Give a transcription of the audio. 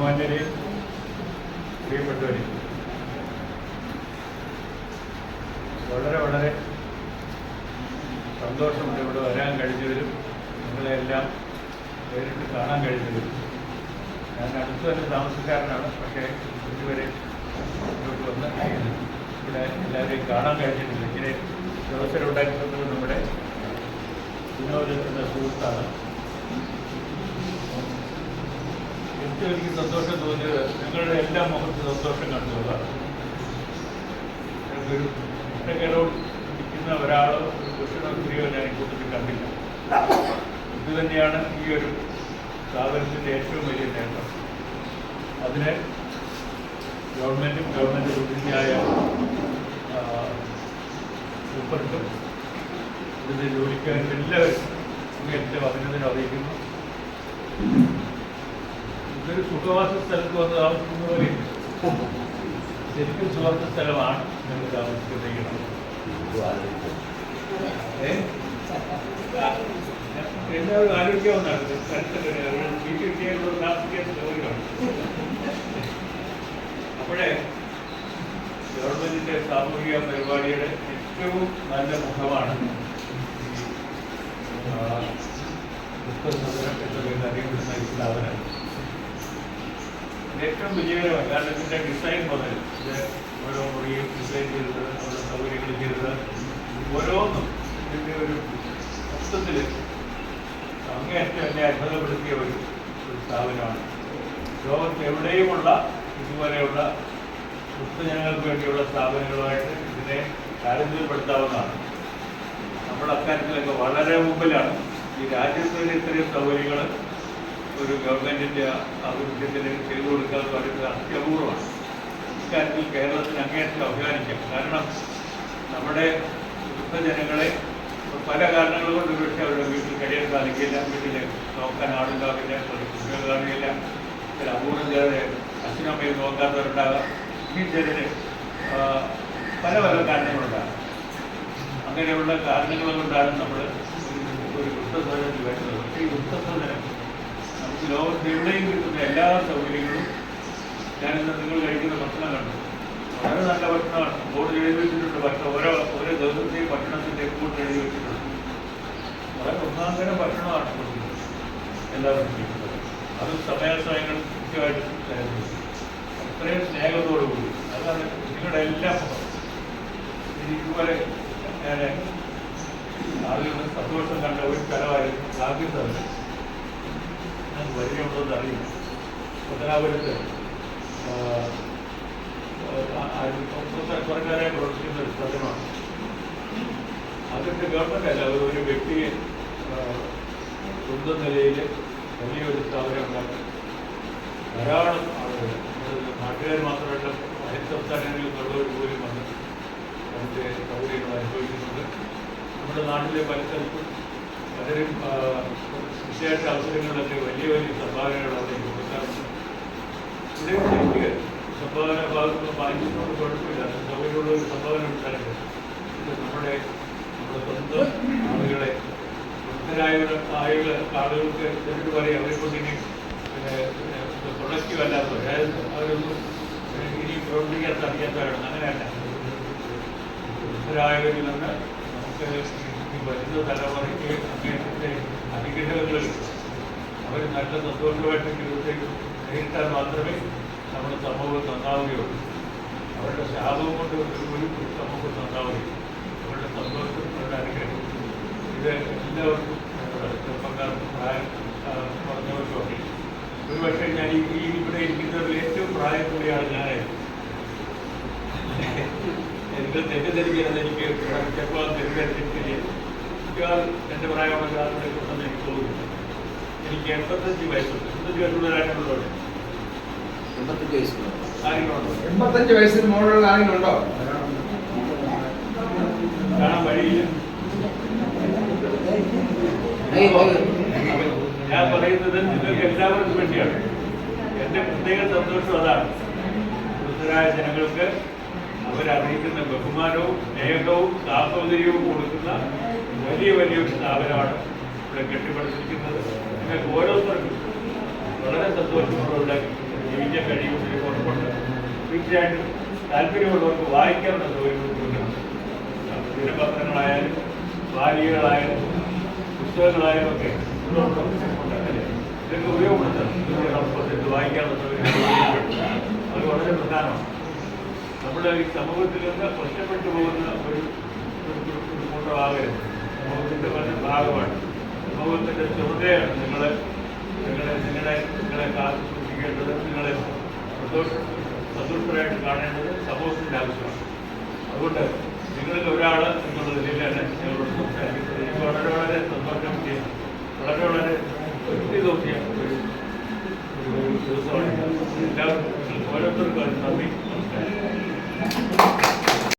ബഹുമാന്യരെ പ്രിയപ്പെട്ടവരെ. വളരെ വളരെ സന്തോഷമുണ്ട് ഇവിടെ വരാൻ കഴിഞ്ഞതിലും നിങ്ങളെല്ലാം നേരിട്ട് കാണാൻ കഴിഞ്ഞവരും ഞാൻ അടുത്ത് തന്നെ താമസക്കാരനാണ് പക്ഷേ ഇതുവരെ ഇങ്ങോട്ട് വന്ന് ഇവിടെ എല്ലാവരെയും കാണാൻ കഴിഞ്ഞിട്ടില്ല. ഇങ്ങനെ അവസരം തന്നത് നമ്മുടെ വിനോദത്തിന്റെ സുഹൃത്താണ്. ഏറ്റവും എനിക്ക് സന്തോഷം തോന്നിയത് നിങ്ങളുടെ എല്ലാ മുഖത്ത് സന്തോഷം കണ്ടുകൊള്ളാം ഒരാളോ ഒരു പുരുഷനോ സ്ത്രീയോ ഞാൻ ഈ കൂട്ടത്തിൽ കണ്ടില്ല. ഇത് തന്നെയാണ് ഈ ഒരു സ്ഥാപനത്തിന്റെ ഏറ്റവും വലിയ നേട്ടം. അതിന് ഗവൺമെന്റും ഗവൺമെന്റ് പ്രതിനിധിയായ സൂപ്പർക്കും ഇതിന്റെ ജോലിക്കാരും എല്ലാവരും ഏറ്റവും അഭിനന്ദനം അറിയിക്കുന്നു. ഇതൊരു സുഖവാസ സ്ഥലത്ത് വന്ന് താമസിക്കുന്ന ശരിക്കും സുഖവാസ സ്ഥലമാണ് ഞങ്ങൾ താമസിക്കുന്നത്? എല്ലാവരും ആരോഗ്യമെന്നാണ് താമസിക്കാൻ അപ്പോഴേ ഗവൺമെന്റിന്റെ സാമൂഹിക പരിപാടിയുടെ ഏറ്റവും നല്ല മുഖമാണ് എന്ന അറിയപ്പെടുന്ന ഈ സ്ഥാപനം. ഏറ്റവും വിജയകരമാണ് കാരണം ഡിസൈൻ മുതൽ ഓരോ മുറിയും ഡിസൈൻ ചെയ്തത് ഓരോ സൗകര്യങ്ങൾ ചെയ്തത്. ഓരോന്നും ഇതിന്റെ ഒരു മൊത്തത്തിൽ അങ്ങേയറ്റം എന്നെ അത്ഭുതപ്പെടുത്തിയ ഒരു സ്ഥാപനമാണ്. ലോകത്ത് എവിടെയുമുള്ള ഇതുപോലെയുള്ള വൃദ്ധജനങ്ങൾക്ക് വേണ്ടിയുള്ള സ്ഥാപനങ്ങളുമായിട്ട് ഇതിനെ താരതമ്യപ്പെടുത്താവുന്നതാണ്. നമ്മുടെ അക്കാര്യത്തിലൊക്കെ വളരെ മുമ്പിലാണ് ഈ രാജ്യത്തിന് ഇത്രയും സൗകര്യങ്ങൾ ഒരു ഗവൺമെന്റിന്റെ ആഭിമുഖ്യത്തിൽ ചെയ്തു കൊടുക്കുക എന്ന് പറയുന്നത് അത്യപൂർവമാണ് ഇക്കാര്യത്തിൽ കേരളത്തിന് അങ്ങേയറ്റം അഭിമാനിക്കാം. കാരണം നമ്മുടെ വൃദ്ധജനങ്ങളെ പല കാരണങ്ങൾ കൊണ്ട് ഒരുപക്ഷെ അവരുടെ വീട്ടിൽ കഴിയാൻ സാധിക്കില്ല. വീട്ടിൽ നോക്കാൻ ആളുണ്ടാവില്ല കുട്ടികൾ കാണുകയില്ല ചില അപൂർവം ചിലര് അച്ഛനമ്മയും നോക്കാത്തവരുണ്ടാകാം. ഈ ചിലര് പല പല കാരണങ്ങളുണ്ടാകാം. അങ്ങനെയുള്ള കാരണങ്ങൾ കൊണ്ടാണ് നമ്മൾ ഒരു വൃദ്ധസദനത്തിൽ വരുന്നത്. പക്ഷേ ഈ വൃദ്ധസദനം നമുക്ക് ലോകത്ത് എവിടെയും കിട്ടുന്ന എല്ലാ സൗകര്യങ്ങളും ഞാനിന്ന് നിങ്ങൾ കഴിക്കുന്ന ഭക്ഷണം കണ്ടു. വളരെ നല്ല ഭക്ഷണമാണ്. ബോർഡ് എഴുതി വെച്ചിട്ടുണ്ട്. ഭക്ഷണം ഓരോ ഓരോ ദിവസത്തെയും ഭക്ഷണത്തിന്റെ കൂട്ട് എഴുതി വെച്ചിട്ടുണ്ട്. വളരെ ഒന്നാം ഭക്ഷണമാണ് കൊടുക്കുന്നത്. എല്ലാവരും കിട്ടുന്നത് അത് സമയാസമയങ്ങൾ കൃത്യമായിട്ട് തരുന്നത് അത്രയും സ്നേഹത്തോടു കൂടി. അതാണ് നിങ്ങളുടെ എല്ലാ ഇതുപോലെ ഞാൻ ആളുകളുടെ സന്തോഷം കണ്ട ഒരു സ്ഥലമായിരുന്നു തന്നെ. ഞാൻ പരിചയമുള്ളതെന്ന് അറിയില്ല. പത്തനാപുരത്ത് സർക്കാരായി പ്രവർത്തിക്കുന്ന ഒരു സ്ഥലമാണ്. അതിന്റെ ഗവൺമെന്റ് അല്ല അത് ഒരു വ്യക്തിയെ സ്വന്തം നിലയിൽ വലിയൊരു സ്ഥാപനം ഉണ്ടാക്കി. ധാരാളം ആളുകൾ നാട്ടുകാർ മാത്രമല്ല അയൽ സംസ്ഥാനങ്ങളിൽ നിന്നുള്ളവർ പോലും വന്ന് അതിന്റെ സൗകര്യങ്ങൾ അനുഭവിക്കുന്നുണ്ട്. നമ്മുടെ നാട്ടിലെ പല സ്ഥലത്തും പലരും വിശേഷ അവസരങ്ങളിലൊക്കെ വലിയ വലിയ സംഭാവനകൾ അവിടെ കൊടുക്കാറുണ്ട്. സംഭാവന ഭാഗത്തുനിന്ന് വാങ്ങിച്ചുകൊണ്ട് കുഴപ്പമില്ല. സഭയിലുള്ള ഒരു സംഭാവന ഉണ്ടായിരുന്നു നമ്മുടെ നമ്മുടെ സ്വന്തം ആളുകളെ വൃദ്ധരായവരുടെ ആളുകൾ ആളുകൾക്ക് എന്നിട്ട് പറയും അവരെ കൊണ്ട് പിന്നെ പ്രൊഡക്റ്റീവ് അല്ലാത്തവർ അതായത് അവരൊന്നും ഇനി പ്രവർത്തിക്കാത്ത അറിയാത്തവരാണ് അങ്ങനെയല്ല. വൃദ്ധരായവരിൽ നിന്ന് നമുക്ക് വരുന്ന തലമുറയ്ക്ക് അങ്ങനത്തെ അനുഗ്രഹങ്ങൾ അവർ നല്ല സന്തോഷമായിട്ട് ജീവിതത്തിൽ നേരിട്ടാൽ മാത്രമേ നമ്മുടെ സമൂഹം നന്നാവുകയുള്ളൂ. അവരുടെ ശാപം കൊണ്ട് ഒരു സമൂഹം നന്നാവുകയുള്ളൂ. അവരുടെ സന്തോഷം അവരുടെ അനുഗ്രഹം ഇത് എല്ലാവർക്കും ചെറുപ്പക്കാർക്കും പ്രായം ആ, ഒരു പക്ഷേ ഞാൻ ഈ ഇവിടെ ഇരിക്കുന്നവരിൽ ഏറ്റവും പ്രായം കൂടിയാണ് ഞാനായിരുന്നു എനിക്ക് തെറ്റിദ്ധരിക്കുന്നത് എനിക്ക് ചിലപ്പോൾ തെറ്റിദ്ധരിച്ചിട്ടില്ല മിക്കവാറും എന്റെ പ്രായമുള്ള ആളുകളെ കൊണ്ടെന്ന് എനിക്ക് തോന്നുന്നു എനിക്ക് എൺപത്തഞ്ച് വയസ്സുണ്ട്. എൺപത്തഞ്ച് വയസ്സുള്ളവരായിട്ടുള്ളൂ എൺപത്തഞ്ച് വയസ്സുള്ള ആരെങ്കിലുണ്ടോ എൺപത്തഞ്ച് വയസ്സിന് മുകളിലുള്ള ആരെങ്കിലും ഉണ്ടോ? കാണാൻ വഴിയില്ല. ഞാൻ പറയുന്നത് നിങ്ങൾക്ക് എല്ലാവർക്കും വേണ്ടിയാണ്. എന്റെ പ്രത്യേക സന്തോഷം അതാണ്. വൃദ്ധരായ ജനങ്ങൾക്ക് അവരറിയിക്കുന്ന ബഹുമാനവും സ്നേഹവും സാഹോദര്യവും കൊടുക്കുന്ന വലിയ വലിയ സ്ഥാപനമാണ് ഇവിടെ കെട്ടിപ്പടുത്തിരിക്കുന്നത്. നിങ്ങൾക്ക് ഓരോരുത്തർക്കും വളരെ സന്തോഷമുള്ള ജീവിതം തീർച്ചയായിട്ടും താല്പര്യമുള്ളവർക്ക് വായിക്കാനുള്ള സൗകര്യം ദിനപത്രങ്ങളായാലും വാരികകളായാലും പുസ്തകങ്ങളായാലും ഒക്കെ ഇതൊക്കെ ഉപയോഗപ്പെടുത്തണം. വായിക്കാനുള്ള സൗകര്യം അത് വളരെ പ്രധാനമാണ്. നമ്മുടെ ഈ സമൂഹത്തിൽ നിന്ന് ഒറ്റപ്പെട്ടു പോകുന്ന ഒരു കൂട്ടമാകരുത് സമൂഹത്തിന്റെ ഭാഗമാണ്. സമൂഹത്തിന്റെ ചുമതലയാണ് നിങ്ങൾ നിങ്ങളെ നിങ്ങളെ സന്തോഷ സന്തുഷ്ടരായിട്ട് കാണേണ്ടത് സമൂഹത്തിന്റെ ആവശ്യമാണ്. അതുകൊണ്ട് നിങ്ങളിൽ ഒരാൾ എന്നുള്ള നിലയിലാണ് ഞങ്ങളോട് സംസാരിക്കുന്നത് എനിക്ക് വളരെ വളരെ